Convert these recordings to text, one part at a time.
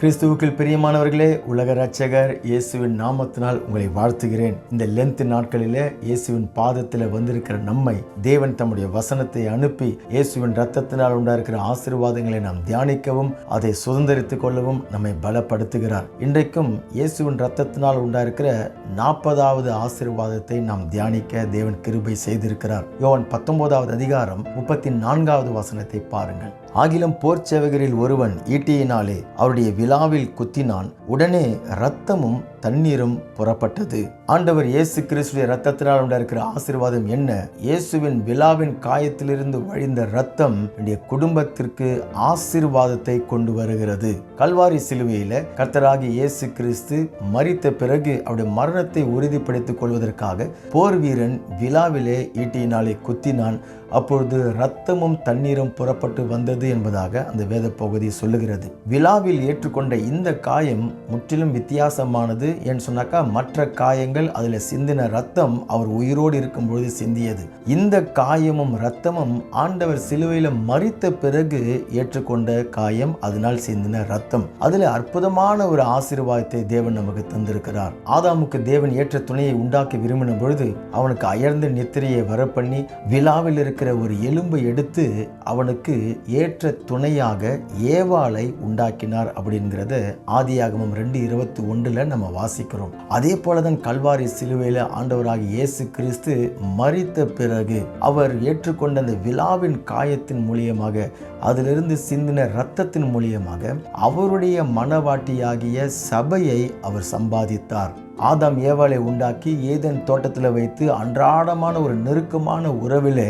கிறிஸ்துவுக்குள் பிரியமானவர்களே உலக ரட்சகர் இயேசுவின் நாமத்தினால் உங்களை வாழ்த்துகிறேன். இந்த லென்த் நாட்களிலே இயேசுவின் பாதத்தில் வந்திருக்கிற நம்மை தேவன் தம்முடைய வசனத்தை அனுப்பி இயேசுவின் ரத்தத்தினால் உண்டாயிருக்கிற ஆசீர்வாதங்களை நாம் தியானிக்கவும் அதை சுதந்திரித்துக் கொள்ளவும் நம்மை பலப்படுத்துகிறார். இன்றைக்கும் இயேசுவின் ரத்தத்தினால் உண்டாயிருக்கிற நாற்பதாவது ஆசீர்வாதத்தை நாம் தியானிக்க தேவன் கிருபை செய்திருக்கிறார். யோவன் பத்தொன்பதாவது அதிகாரம் முப்பத்தி நான்காவது வசனத்தை பாருங்கள். ஆகிலும் போர் சேவகரில் ஒருவன் ஈட்டியினாலே அவருடைய விழாவில் குத்தினான். உடனே இரத்தமும் தண்ணீரும் புறப்பட்டது. ஆண்டவர் இயேசு கிறிஸ்துடைய ரத்தத்தினால் உண்டாயிருக்கிற ஆசீர்வாதம் என்ன? இயேசுவின் விழாவின் காயத்திலிருந்து வழிந்த ரத்தம் என்னுடைய குடும்பத்திற்கு ஆசீர்வாதத்தை கொண்டு வருகிறது. கல்வாரி சிலுவையில கர்த்தராகி இயேசு கிறிஸ்து மரித்த பிறகு அவருடைய மரணத்தை உறுதிப்படுத்திக் கொள்வதற்காக போர் வீரன் விழாவிலே ஈட்டியினாலே குத்தினான். அப்பொழுது ரத்தமும் தண்ணீரும் புறப்பட்டு வந்தது என்பதாக அந்த வேத பகுதி சொல்லுகிறது. விழாவில் ஏற்றுக்கொண்ட இந்த காயம் முற்றிலும் வித்தியாசமானது. என்று சொன்னாக்கா மற்ற காயங்கள் அதில் சிந்தின ரத்தம் அவர் உயிரோடு இருக்கும் பொழுது சிந்தியது. இந்த காயமும் ரத்தமும் ஆண்டவர் சிலுவையில் மறித்த பிறகு ஏற்றுக்கொண்ட காயம் அதனால் சிந்தின ரத்தம் அதில் அற்புதமான ஒரு ஆசீர்வாதத்தை தேவன் நமக்கு தந்திருக்கிறார். ஆதாமுக்கு தேவன் ஏற்ற துணையை உண்டாக்கி விரும்பின பொழுது அவனுக்கு அயர்ந்த நித்திரையை வரப்பண்ணி விழாவில் இருக்கிற ஒரு எலும்பை எடுத்து அவனுக்கு ஏற்ற துணையாக ஏவாளை உண்டாக்கினார் அப்படிங்கிறத ஆதியாகமம் ரெண்டு இருபத்தி ஒன்றில் நம்ம வாசிக்கிறோம். அதே போலதான் கல்வாரி சிலுவையில் ஆண்டவராக இயேசு கிறிஸ்து மறித்த பிறகு அவர் ஏற்றுக்கொண்ட அந்த விழாவின் காயத்தின் மூலியமாக அதிலிருந்து சிந்தின இரத்தத்தின் மூலியமாக அவருடைய மனவாட்டியாகிய சபையை அவர் சம்பாதித்தார். ஆதாம் ஏவாளை உண்டாக்கி ஏதேன் தோட்டத்தில் வைத்து அன்றாடமான ஒரு நெருக்கமான உறவிலே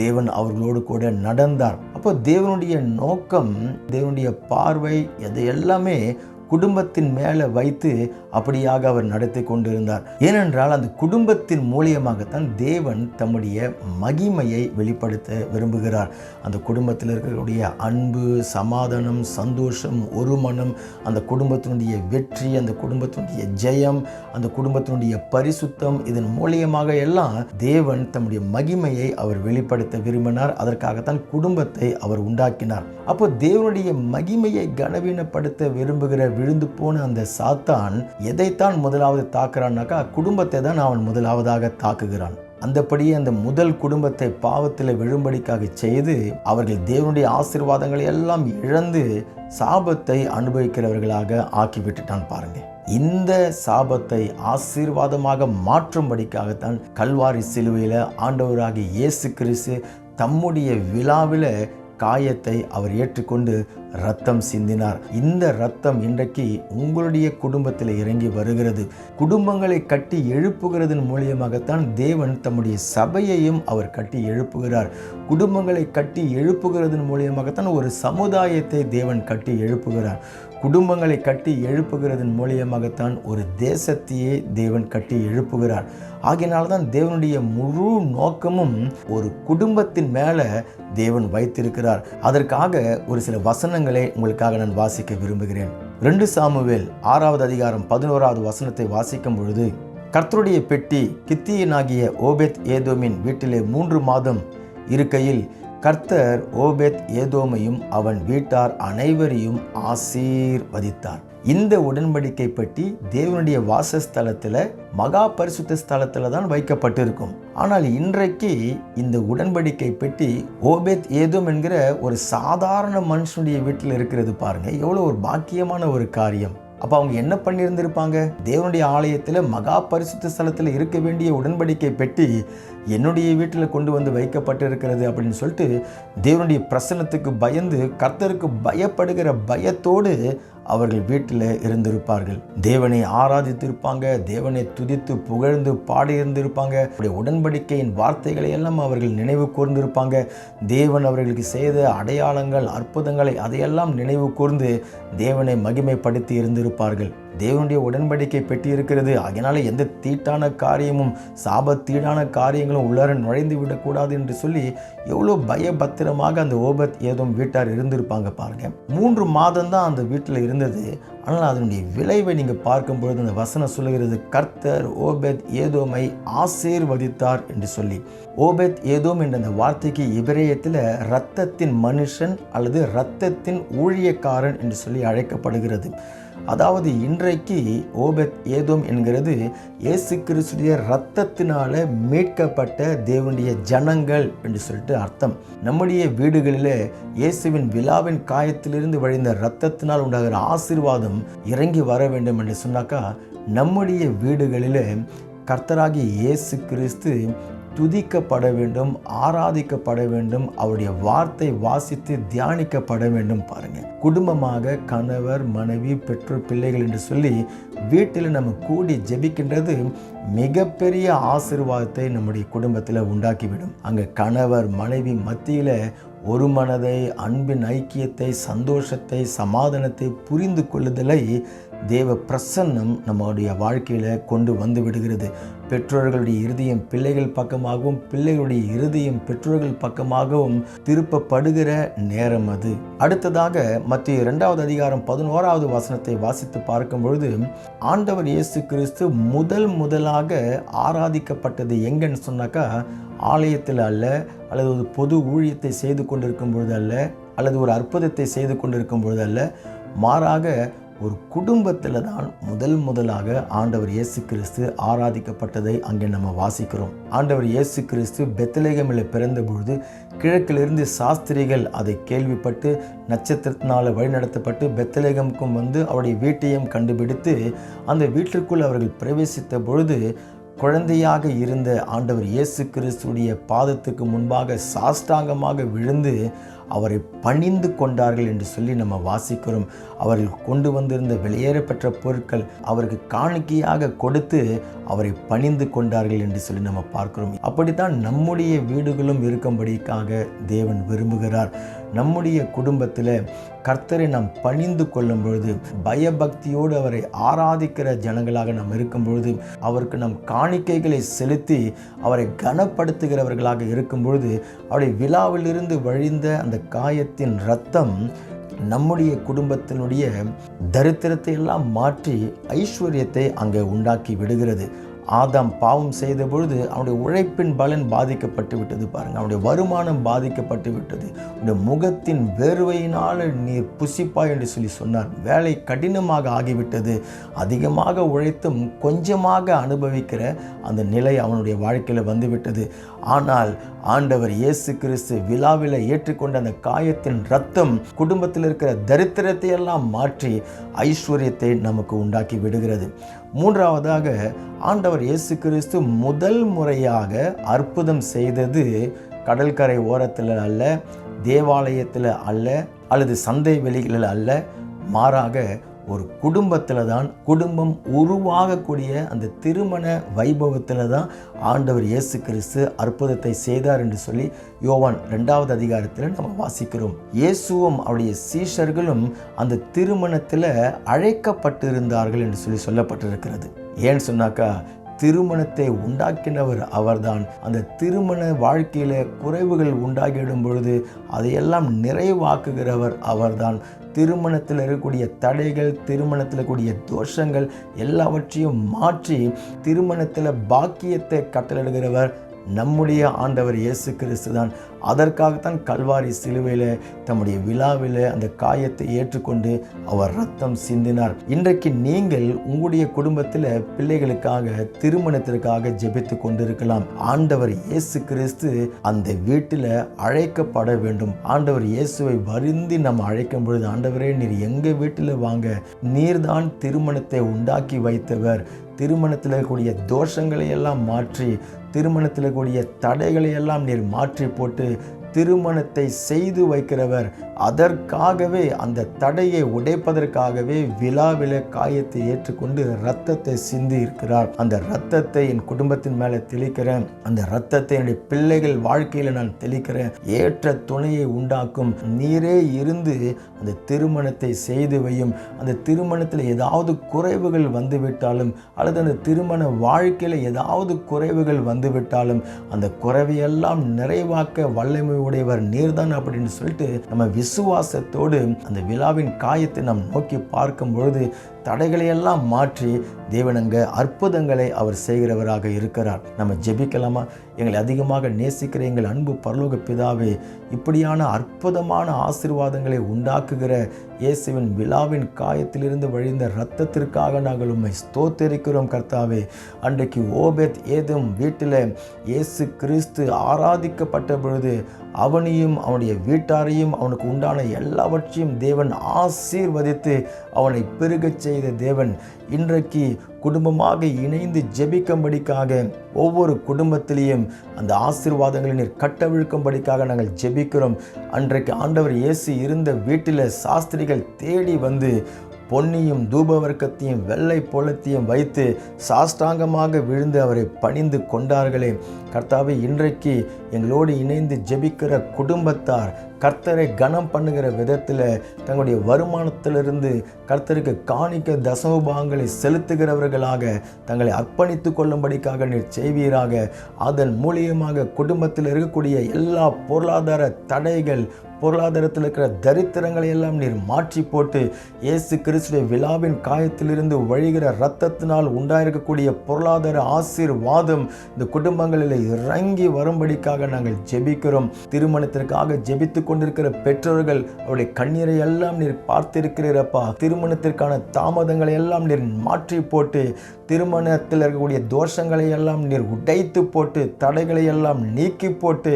தேவன் அவர்களோடு கூட நடந்தார். அப்போ தேவனுடைய நோக்கம் தேவனுடைய பார்வை எது எல்லாமே குடும்பத்தின் மேலே வைத்து அப்படியாக அவர் நடத்தி கொண்டிருந்தார். ஏனென்றால் அந்த குடும்பத்தின் மூலியமாகத்தான் தேவன் தம்முடைய மகிமையை வெளிப்படுத்த விரும்புகிறார். அந்த குடும்பத்தில் இருக்கக்கூடிய அன்பு சமாதானம் சந்தோஷம் ஒரு மனம் அந்த குடும்பத்தினுடைய வெற்றி அந்த குடும்பத்தினுடைய ஜெயம் அந்த குடும்பத்தினுடைய பரிசுத்தம் இதன் மூலியமாக எல்லாம் தேவன் தம்முடைய மகிமையை அவர் வெளிப்படுத்த விரும்பினார். அதற்காகத்தான் குடும்பத்தை அவர் உண்டாக்கினார். அப்போ தேவனுடைய மகிமையை கனவீனப்படுத்த விரும்புகிற விழுந்து போன அந்த சாத்தான் எதைத்தான் முதலாவது தாக்குறான்னாக்கா குடும்பத்தை தான் அவன் முதலாவதாக தாக்குகிறான். அந்தபடியே அந்த முதல் குடும்பத்தை பாவத்தில் விழும்படிக்காக செய்து அவர்கள் தேவனுடைய ஆசீர்வாதங்களை எல்லாம் இழந்து சாபத்தை அனுபவிக்கிறவர்களாக ஆக்கி விட்டுட்டான் பாருங்க. இந்த சாபத்தை ஆசீர்வாதமாக மாற்றும்படிக்காகத்தான் கல்வாரி சிலுவையில் ஆண்டவராகிய இயேசு கிறிஸ்து தம்முடைய விழாவில் காயத்தை அவர் ஏற்றுக்கொண்டு ரத்தம் சிந்தினார். இந்த ரத்தம் இன்றைக்கு உங்களுடைய குடும்பத்தில் இறங்கி வருகிறது. குடும்பங்களை கட்டி எழுப்புகிறதன் மூலியமாகத்தான் தேவன் தம்முடைய சபையையும் அவர் கட்டி எழுப்புகிறார். குடும்பங்களை கட்டி எழுப்புகிறதன் மூலியமாகத்தான் ஒரு சமுதாயத்தை தேவன் கட்டி எழுப்புகிறார். குடும்பங்களை கட்டி எழுப்புகிறதன் மூலியமாகத்தான் ஒரு தேசத்தையே தேவன் கட்டி எழுப்புகிறார். ஆகையினால்தான் தேவனுடைய முழு நோக்கமும் ஒரு குடும்பத்தின் மேலே தேவன் வைத்திருக்கிறார். அதற்காக ஒரு சில வசனங்களை உங்களுக்காக நான் வாசிக்க விரும்புகிறேன். ரெண்டு சாமுவேல் ஆறாவது அதிகாரம் பதினோராவது வசனத்தை வாசிக்கும் பொழுது கர்த்தருடைய பெட்டி கித்தியனாகிய ஓபெத் ஏதோமின் வீட்டிலே மூன்று மாதம் இருக்கையில் கர்த்தர் ஓபெத் ஏதோமையும் அவன் வீட்டார் அனைவரையும் ஆசீர்வதித்தார். இந்த உடன்படிக்கை பற்றி தேவனுடைய வாசஸ்தலத்தில் மகா பரிசுத்த ஸ்தலத்தில் தான் வைக்கப்பட்டிருக்கும். ஆனால் இன்றைக்கு இந்த உடன்படிக்கை பெட்டி ஓபேத் ஏதும் என்கிற ஒரு சாதாரண மனுஷனுடைய வீட்டில் இருக்கிறது பாருங்க. எவ்வளோ ஒரு பாக்கியமான ஒரு காரியம். அப்போ அவங்க என்ன பண்ணியிருந்திருப்பாங்க? தேவனுடைய ஆலயத்தில் மகா பரிசுத்த ஸ்தலத்தில் இருக்க வேண்டிய உடன்படிக்கை பெட்டி என்னுடைய வீட்டில் கொண்டு வந்து வைக்கப்பட்டிருக்கிறது அப்படின்னு சொல்லிட்டு தேவனுடைய பிரசனத்துக்கு பயந்து கர்த்தருக்கு பயப்படுகிற பயத்தோடு அவர்கள் வீட்டில் இருந்திருப்பார்கள். தேவனை ஆராதித்திருப்பாங்க தேவனை துதித்து புகழ்ந்து பாடியிருந்திருப்பாங்க. அவருடைய உடன்படிக்கையின் வார்த்தைகளை எல்லாம் அவர்கள் நினைவு கூர்ந்திருப்பாங்க. தேவன் அவர்களுக்கு செய்த அடையாளங்கள் அற்புதங்களை அதையெல்லாம் நினைவு கூர்ந்து தேவனை மகிமைப்படுத்தி இருந்திருப்பார்கள். தேவனுடைய உடன்படிக்கை பெட்டி இருக்கிறது அதனால் எந்த தீட்டான காரியமும் சாபத்தீடான காரியங்களும் உள்ளார நுழைந்து விடக்கூடாது என்று சொல்லி எவ்வளோ பயபத்திரமாக அந்த ஓபத் ஏதும் வீட்டார் இருந்திருப்பாங்க பாருங்க. மூன்று மாதம் தான் அந்த வீட்டில் இருந்தது. ஆனால் அதனுடைய விளைவை நீங்கள் பார்க்கும் பொழுது அந்த வசனம் சொல்லுகிறது கர்த்தர் ஓபெத் ஏதோமை ஆசீர்வதித்தார் என்று சொல்லி. ஓபெத் ஏதோம் என்ற அந்த வார்த்தைக்கு இபிரேயத்தில் இரத்தத்தின் மனுஷன் அல்லது இரத்தத்தின் ஊழியக்காரன் என்று சொல்லி அழைக்கப்படுகிறது. அதாவது இன்றைக்கு ஓபெத் ஏதோம் என்கிறது இயேசு கிறிஸ்துடைய இரத்தத்தினால மீட்கப்பட்ட தேவனுடைய ஜனங்கள் என்று சொல்லிட்டு அர்த்தம். நம்முடைய வீடுகளில் இயேசுவின் விழாவின் காயத்திலிருந்து வழிந்த இரத்தத்தினால் உண்டாகிற ஆசீர்வாதம் இறங்கி வர வேண்டும் என்று சொன்னாக்கா நம்முடைய வீடுகளில் கர்த்தராகிய இயேசு கிறிஸ்து துதிக்கப்பட வேண்டும் ஆராதிக்கப்பட வேண்டும் அவருடைய வார்த்தை வாசித்து தியானிக்கப்பட வேண்டும் பாருங்கள் குடும்பமாக கணவர் மனைவி பெற்றோர் பிள்ளைகள் என்று சொல்லி வீட்டில் நம்ம கூடி ஜெபிக்கின்றது மிகப்பெரிய ஆசிர்வாதத்தை நம்முடைய குடும்பத்தில் உண்டாக்கிவிடும். அங்கே கணவர் மனைவி மத்தியில் ஒரு மனதை அன்பின் ஐக்கியத்தை சந்தோஷத்தை சமாதானத்தை புரிந்து கொள்ளுதலை தேவ பிரசன்னம் நம்முடைய வாழ்க்கையில் கொண்டு வந்து விடுகிறது. பெற்றோர்களுடைய இருதயம் பிள்ளைகள் பக்கமாகவும் பிள்ளைகளுடைய இருதயம் பெற்றோர்கள் பக்கமாகவும் திருப்பப்படுகிற நேரம் அது. அடுத்ததாக மத்திய இரண்டாவது அதிகாரம் பதினோராவது வசனத்தை வாசித்து பார்க்கும் பொழுது ஆண்டவர் இயேசு கிறிஸ்து முதல் முதலாக ஆராதிக்கப்பட்டது எங்கன்னு சொன்னாக்கா ஆலயத்தில் அல்ல அல்லது ஒரு பொது ஊழியத்தை செய்து கொண்டிருக்கும் பொழுது அல்ல அல்லது ஒரு அற்புதத்தை செய்து கொண்டிருக்கும் பொழுது அல்ல மாறாக ஒரு குடும்பத்தில் தான் முதல் முதலாக ஆண்டவர் இயேசு கிறிஸ்து ஆராதிக்கப்பட்டதை அங்கே நம்ம வாசிக்கிறோம். ஆண்டவர் இயேசு கிறிஸ்து பெத்தலேகமில் பிறந்த பொழுது கிழக்கிலிருந்து சாஸ்திரிகள் அதை கேள்விப்பட்டு நட்சத்திரத்தினால் வழிநடத்தப்பட்டு பெத்தலேகமுக்கும் வந்து அவருடைய வீட்டையும் கண்டுபிடித்து அந்த வீட்டிற்குள் அவர்கள் பிரவேசித்த பொழுது குழந்தையாக இருந்த ஆண்டவர் இயேசு கிறிஸ்துடைய பாதத்துக்கு முன்பாக சாஷ்டாங்கமாக விழுந்து அவரை பணிந்து கொண்டார்கள் என்று சொல்லி நம்ம வாசிக்கிறோம். அவர்கள் கொண்டு வந்திருந்த வெளியேறப்பெற்ற பொருட்கள் அவருக்கு காணிக்கையாக கொடுத்து அவரை பணிந்து கொண்டார்கள் என்று சொல்லி நம்ம பார்க்கிறோம். அப்படித்தான் நம்முடைய வீடுகளும் இருக்கும்படிக்காக தேவன் விரும்புகிறார். நம்முடைய குடும்பத்தில் கர்த்தரை நாம் பணிந்து கொள்ளும் பொழுது பயபக்தியோடு அவரை ஆராதிக்கிற ஜனங்களாக நாம் இருக்கும் பொழுது அவருக்கு நம் காணிக்கைகளை செலுத்தி அவரை கனப்படுத்துகிறவர்களாக இருக்கும் பொழுது அவருடைய விழாவிலிருந்து வழிந்த அந்த காயத்தின் ரத்தம் நம்முடைய குடும்பத்தினுடைய தரித்திரத்தை எல்லாம் மாற்றி ஐஸ்வர்யத்தை அங்கே உண்டாக்கி விடுகிறது. ஆதாம் பாவம் செய்த பொழுது அவனுடைய உழைப்பின் பலன் பாதிக்கப்பட்டு விட்டது பாருங்க. அவனுடைய வருமானம் பாதிக்கப்பட்டு விட்டது. உன்னுடைய முகத்தின் வேர்வையினால் நீர் புசிப்பாய் என்று சொல்லி சொன்னார். வேலை கடினமாக ஆகிவிட்டது. அதிகமாக உழைத்தும் கொஞ்சமாக அனுபவிக்கிற அந்த நிலை அவனுடைய வாழ்க்கையில் வந்துவிட்டது. ஆனால் ஆண்டவர் இயேசு கிறிஸ்து விழாவில் ஏற்றுக்கொண்ட அந்த காயத்தின் ரத்தம் குடும்பத்தில் இருக்கிற தரித்திரத்தை எல்லாம் மாற்றி ஐஸ்வர்யத்தை நமக்கு உண்டாக்கி விடுகிறது. மூன்றாவதாக ஆண்டவர் இயேசு கிறிஸ்து முதல் முறையாக அற்புதம் செய்தது கடற்கரை ஓரத்தில் அல்ல தேவாலயத்தில் அல்ல அல்லது சந்தை வெளிகளில் அல்ல மாறாக ஒரு குடும்பத்தில் தான் குடும்பம் உருவாகக்கூடிய அந்த திருமண வைபவத்தில் தான் ஆண்டவர் இயேசு கிறிஸ்து அற்புதத்தை செய்தார் என்று சொல்லி யோவான் ரெண்டாவது அதிகாரத்தில் நம்ம வாசிக்கிறோம். இயேசுவும் அவருடைய சீஷர்களும் அந்த திருமணத்தில் அழைக்கப்பட்டிருந்தார்கள் என்று சொல்லி சொல்லப்பட்டிருக்கிறது. ஏன்னு சொன்னாக்கா திருமணத்தை உண்டாக்கினவர் அவர்தான். அந்த திருமண வாழ்க்கையில் குறைவுகள் உண்டாகிடும் பொழுது அதையெல்லாம் நிறைவாக்குகிறவர் அவர்தான். திருமணத்தில் இருக்கக்கூடிய தடைகள் திருமணத்தில் கூடிய தோஷங்கள் எல்லாவற்றையும் மாற்றி திருமணத்தில் பாக்கியத்தை கட்டளிடுகிறவர் நம்முடைய ஆண்டவர் இயேசு கிறிஸ்து தான் அதற்காகத்தான் கல்வாரி சிலுவையில் தம்முடைய விழாவில் அந்த காயத்தை ஏற்றுக்கொண்டு அவர் ரத்தம் சிந்தினார். இன்றைக்கு நீங்கள் உங்களுடைய குடும்பத்தில் பிள்ளைகளுக்காக திருமணத்திற்காக ஜெபித்து கொண்டிருக்கலாம். ஆண்டவர் இயேசு கிறிஸ்து அந்த வீட்டில் அழைக்கப்பட வேண்டும். ஆண்டவர் இயேசுவை வருந்தி நம்ம அழைக்கும் பொழுது ஆண்டவரே நீர் எங்கள் வீட்டில் வாங்க? நீர்தான் திருமணத்தை உண்டாக்கி வைத்தவர். திருமணத்தில் இருக்கக்கூடிய தோஷங்களை எல்லாம் மாற்றி திருமணத்தில் கூடிய தடைகளை எல்லாம் நீர் மாற்றி போட்டு திருமணத்தை செய்து வைக்கிறவர். அதற்காகவே அந்த தடையை உடைப்பதற்காகவே விழாவில காயத்தை ஏற்றுக்கொண்டு ரத்தத்தை சிந்தி இருக்கிறார். அந்த ரத்தத்தை என் குடும்பத்தின் மேலே தெளிக்கிறேன். அந்த ரத்தத்தை என்னுடைய பிள்ளைகள் வாழ்க்கையில நான் தெளிக்கிறேன். ஏற்ற துணையை உண்டாக்கும். நீரே இருந்து அந்த திருமணத்தை செய்து வையும். அந்த திருமணத்தில் ஏதாவது குறைவுகள் வந்துவிட்டாலும் அல்லது அந்த திருமண வாழ்க்கையில் ஏதாவது குறைவுகள் வந்துவிட்டாலும் அந்த குறைவையெல்லாம் நிறைவாக்க வல்லமை உடையவர் நீர்தான் அப்படின்னு சொல்லிட்டு நம்ம விசுவாசத்தோடு அந்த விழாவின் காயத்தை நாம் நோக்கி பார்க்கும் பொழுது தடைகளை எல்லாம் மாற்றி தேவன் அங்கே அற்புதங்களை அவர் செய்கிறவராக இருக்கிறார். நம்ம ஜெபிக்கலாமா? எங்களை அதிகமாக நேசிக்கிற எங்கள் அன்பு பரலோக பிதாவே இப்படியான அற்புதமான ஆசீர்வாதங்களை உண்டாக்குகிற இயேசுவின் விழாவின் காயத்திலிருந்து வழிந்த இரத்தத்திற்காக நாங்கள் உண்மை ஸ்தோத்தரிக்கிறோம் கர்த்தாவே. அன்றைக்கு ஓபெத் ஏதும் வீட்டில் இயேசு கிறிஸ்து ஆராதிக்கப்பட்ட பொழுது அவனையும் அவனுடைய வீட்டாரையும் அவனுக்கு உண்டான எல்லாவற்றையும் தேவன் ஆசீர்வதித்து அவனை பெருகச் செய்த தேவன் இன்றைக்கு குடும்பமாக இணைந்து ஜெபிக்கும்படிக்காக ஒவ்வொரு குடும்பத்திலையும் அந்த ஆசீர்வாதங்களை நீர் கட்டவிழ்க்கும்படிக்காக நாங்கள் ஜெபிக்கிறோம். அன்றைக்கு ஆண்டவர் இயேசு இருந்த வீட்டில் சாஸ்திரிகள் தேடி வந்து பொன்னியும் தூபவர்க்கத்தையும் வெள்ளை பொலத்தையும் வைத்து சாஷ்டாங்கமாக விழுந்து அவரை பணிந்து கொண்டார்களே. கர்த்தாவை இன்றைக்கு எங்களோடு இணைந்து ஜெபிக்கிற குடும்பத்தார் கர்த்தரை கனம் பண்ணுகிற விதத்தில் தங்களுடைய வருமானத்திலிருந்து கர்த்தருக்கு காணிக்க தசமபாகங்களை செலுத்துகிறவர்களாக தங்களை அர்ப்பணித்து கொள்ளும்படிக்காக நீர் செய்வீராக. அதன் மூலியமாக குடும்பத்தில் இருக்கக்கூடிய எல்லா பொருளாதார தடைகள் பொருளாதாரத்தில் இருக்கிற தரித்திரங்களை எல்லாம் நீர் மாற்றி போட்டு இயேசு கிறிஸ்துவ விழாவின் காயத்திலிருந்து வழிகிற இரத்தத்தினால் உண்டாயிருக்கக்கூடிய பொருளாதார ஆசீர்வாதம் இந்த குடும்பங்களில் இறங்கி வரும்படிக்காக நாங்கள் ஜெபிக்கிறோம். திருமணத்திற்காக ஜெபித்து கொண்டிருக்கிற பெற்றோர்கள் அவருடைய கண்ணீரை எல்லாம் நீர் பார்த்திருக்கிறீரப்பா திருமணத்திற்கான தாமதங்களை எல்லாம் நீர் மாற்றி போட்டு திருமணத்தில் இருக்கக்கூடிய தோஷங்களை எல்லாம் நீர் உடைத்து போட்டு தடைகளை எல்லாம் நீக்கி போட்டு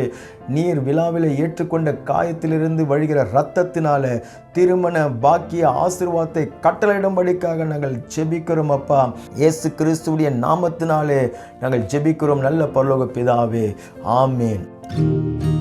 நீர் விழாவில் ஏற்றுக்கொண்ட காயத்திலிருந்து வழிகிற இரத்தத்தினால திருமண பாக்கிய ஆசிர்வாதத்தை கட்டளையிடும்படிக்காக நாங்கள் ஜெபிக்கிறோம் அப்பா. இயேசு கிறிஸ்துவுடைய நாமத்தினாலே நாங்கள் ஜெபிக்கிறோம். நல்ல பரலோக பிதாவே. ஆமேன்.